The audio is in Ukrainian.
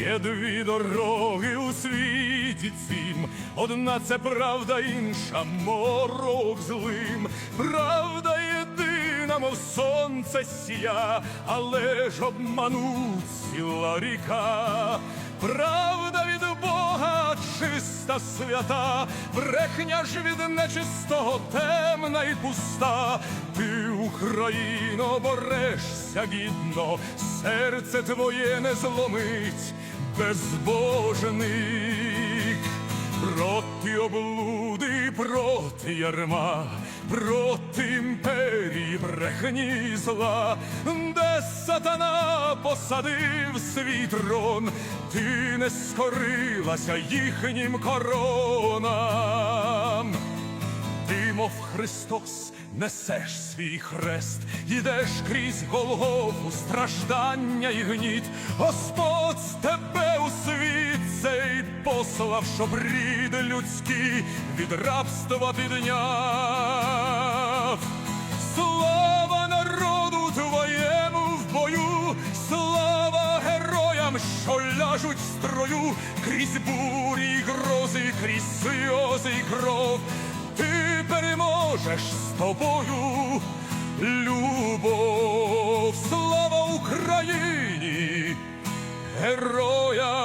Є дві дороги у світі цім, одна це правда, інша морок злим. Правда єдина, мов сонце сія, але ж обмануть ціла ріка. Правда від Бога чиста свята, брехня ж від нечистого темна і пуста. Ти, Україно, борешся гідно, серце твоє не зломить безбожник. Проти облуди, проти ярма, проти імперії брехні зла, де сатана посадив свій трон, ти не скорилася їхнім коронам. Ти, мов Христос, несеш свій хрест, йдеш крізь Голгофу, страждання і гніт. Господь з тебе у світ цей послав, щоб рід людський від рабства підняв. Слава народу твоєму в бою, слава героям, що ляжуть в строю, крізь бурі й грози, крізь сльози й кров. Боже ж з тобою, любов, слава Україні, героям.